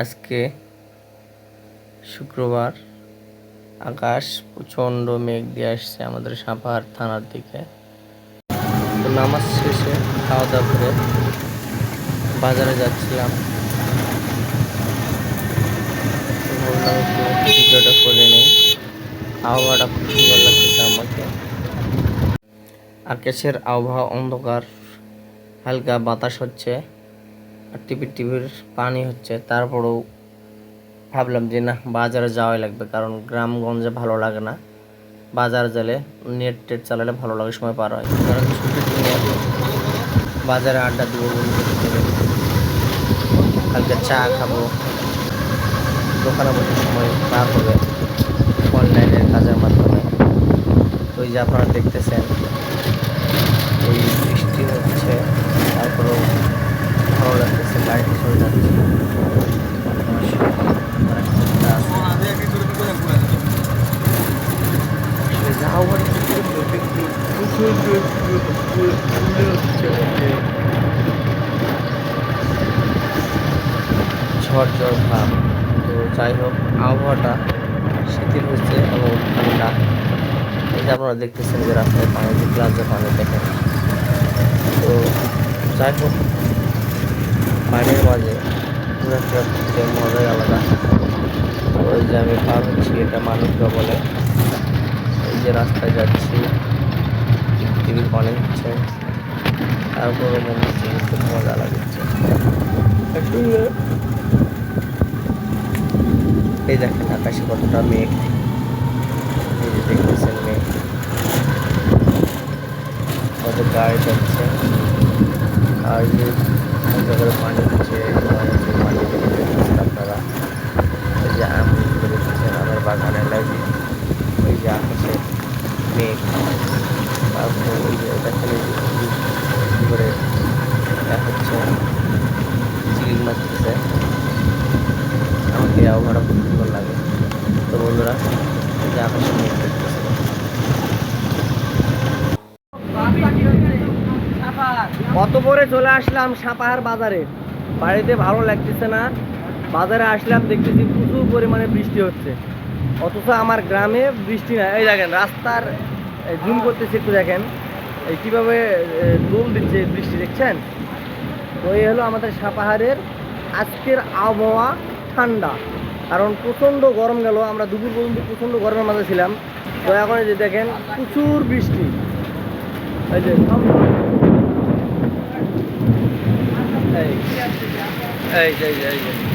আজকে শুক্রবার। আকাশ প্রচণ্ড মেঘ দিয়ে আসছে আমাদের সাপাহার থানার দিকে। তো নামাজ শেষে খাওয়া দাওয়া করে বাজারে যাচ্ছিলাম। ভিডিওটা করে নিই। আবহাওয়াটা খুব সুন্দর লাগতেছে আমাকে। আকাশের আবহাওয়া অন্ধকার, হালকা বাতাস হচ্ছে। আর টিপির টিপির পানি হচ্ছে, তারপরেও ভাবলাম যে না, বাজারে যাওয়াই লাগবে, কারণ গ্রামগঞ্জে ভালো লাগে না। বাজার গেলে নেট টেট চালালে ভালো লাগে, সময় পার হয়। কারণ বাজারে আড্ডা দিব। হালকা চা খাব। দোকানে বসে সময় পার হবে অনলাইনের কাজের মাধ্যমে। ওই যে আপনারা দেখতেছেন, এই বৃষ্টি হচ্ছে, তারপরেও গাড়িটি চলে যাচ্ছে ঝড় ভাব তো যাই হোক আবহাওয়াটা শিথিল হচ্ছে এবং ঠান্ডা এই যে আপনারা দেখতেছেন যে রাস্তায় পানি যে গ্লাসে পানি দেখেন তো যাই হোক পানির মাঝে ঘুরে ফেরার মজাই আলাদা। ওই যে আমি পার হচ্ছি, এটা মানুষরা বলে। এই যে রাস্তায় যাচ্ছি টিভির অনেক হচ্ছে। তারপরে মনে হচ্ছে খুব মজা লাগছে। এই দেখেন আকাশে কতটা মেঘ। এই যে দেখতেছেন মেঘ। কত গাড়ি যাচ্ছে। আর যে পানি হচ্ছে পানি দেখতেছেন আপনারা। এই যে আমগুলো দেখতেছেন আমার বাগানের লাগে ওই যে আকাশে মেঘ। তারপরে ওই যে এই করে হচ্ছে চিল মারতেছে আমাকে আবহাওয়াটা খুব সুন্দর লাগে। তো বন্ধুরা, এই যে আকাশে মেঘ কত পরে চলে আসলাম সাপাহার বাজারে। বাড়িতে ভালো লাগতেছে না। বাজারে আসলাম, দেখতেছি প্রচুর পরিমাণে বৃষ্টি হচ্ছে। অথচ আমার গ্রামে বৃষ্টি না এই দেখেন, রাস্তার জুম করতেছি একটু দেখেন। এই কীভাবে দোল দিচ্ছে বৃষ্টি, দেখছেন? তো এই হলো আমাদের সাপাহারের আজকের আবহাওয়া ঠান্ডা। কারণ প্রচণ্ড গরম গেল, আমরা দুপুর পর্যন্ত প্রচণ্ড গরমের মাঝে ছিলাম। তো এখন যে দেখেন, প্রচুর বৃষ্টি। এই যে এই যে এই যে